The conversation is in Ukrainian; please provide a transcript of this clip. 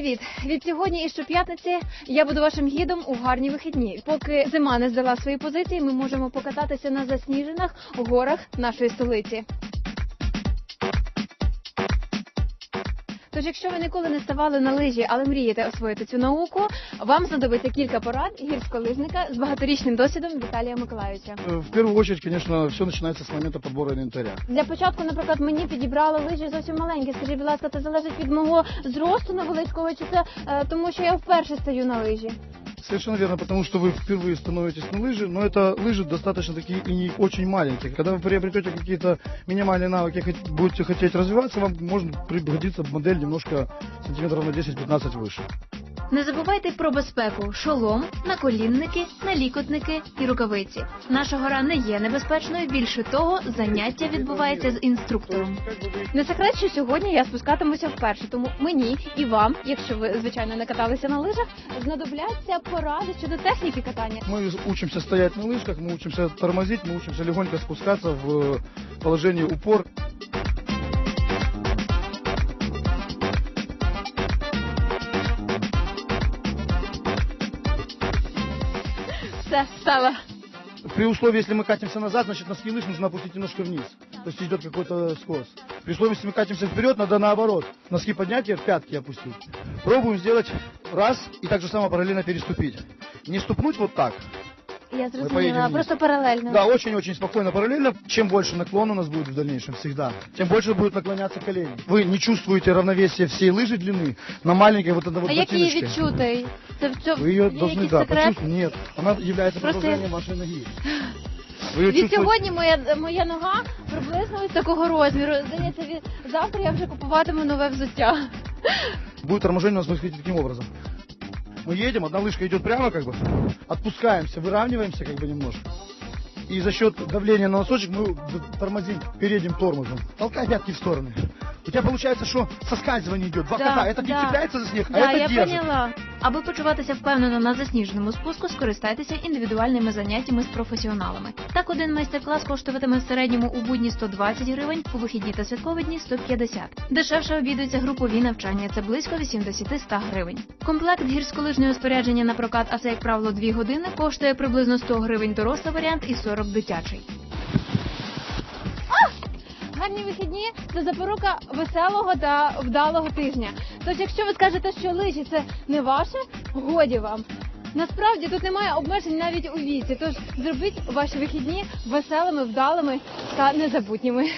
привіт! Від сьогодні і щоп'ятниці я буду вашим гідом у гарні вихідні. Поки зима не здала свої позиції, ми можемо покататися на засніжених горах нашої столиці. Тож, якщо ви ніколи не ставали на лижі, але мрієте освоїти цю науку, вам знадобиться кілька порад гірськолижника з багаторічним досвідом Віталія Миколаївича. Э, В першу очередь, звісно, все починається з моменту побору інвентаря. Для початку, наприклад, мені підібрали лижі зовсім маленькі. Скажіть, будь ласка, це залежить від мого зросту невеличкого, чи це е, тому, що я вперше стою на лижі? Совершенно верно, потому что вы впервые становитесь на лыжи, но это лыжи достаточно такие и не очень маленькие. Когда вы приобретете какие-то минимальные навыки, будете хотеть развиваться, вам может пригодиться модель немножко сантиметров на 10-15 выше. Не забувайте про безпеку: шолом, наколінники, налікотники і рукавиці. Наша гора не є небезпечною. Більше того, заняття відбувається з інструктором. Не секрет, що сьогодні я спускатимуся вперше, тому мені і вам, якщо ви звичайно не каталися на лижах, знадобляться поради щодо техніки катання. Мы учимся стоять на лыжках, мы учимся тормозить, мы учимся легонько спускаться в э, положении упор. Все, стала. При условии, если мы катимся назад, значит носки лыж нужно опустить немножко вниз. То есть идет какой-то скос. При условии, если мы катимся вперед, надо наоборот. Носки поднять и в пятки опустить. Пробуем сделать раз и так же само параллельно переступить. Не ступнуть вот так. Я поїдемо зрозуміла, вниз. просто паралельно. Да, очень-очень спокойно параллельно. Чем больше наклон у нас будет в дальнейшем всегда, тем больше будет наклоняться колени. Вы не чувствуете равновесия всей лыжи длины на маленькой вот этой вот А як її ботиночке. відчути? Це в цьому Вы ее є должны, якийсь да, секрет? почувствовать. Нет, она является Просто продолжением вашей ноги. Вы ее Від чувствуете. сьогодні моя, моя нога приблизно ось такого розміру. Здається, від завтра я вже купуватиму нове взуття. Будет торможение у нас происходить таким образом. Мы едем, одна лыжка идет прямо, как бы, отпускаемся, выравниваемся, как бы, немножко. И за счет давления на носочек мы тормозим передним тормозом. Толкай пятки в стороны. У тебя получается, что соскальзывание идет. Два Да, кота. Это не да. цепляется за снег, а Да, это я держит. поняла. Аби почуватися впевнено на засніженому спуску, скористайтеся індивідуальними заняттями з професіоналами. Так, один майстер-клас коштуватиме в середньому у будні 120 гривень, у вихідні та святкові дні 150. Дешевше обійдуться групові навчання, це близько 80-100 гривень. Комплект гірськолижного спорядження на прокат, а це як правило 2 години, коштує приблизно 100 гривень дорослий варіант і 40 дитячий. Гарні вихідні це запорука веселого та вдалого тижня. Тож, якщо ви скажете, що лижі це не ваше, годі вам. Насправді тут немає обмежень навіть у віці. Тож зробіть ваші вихідні веселими, вдалими та незабутніми.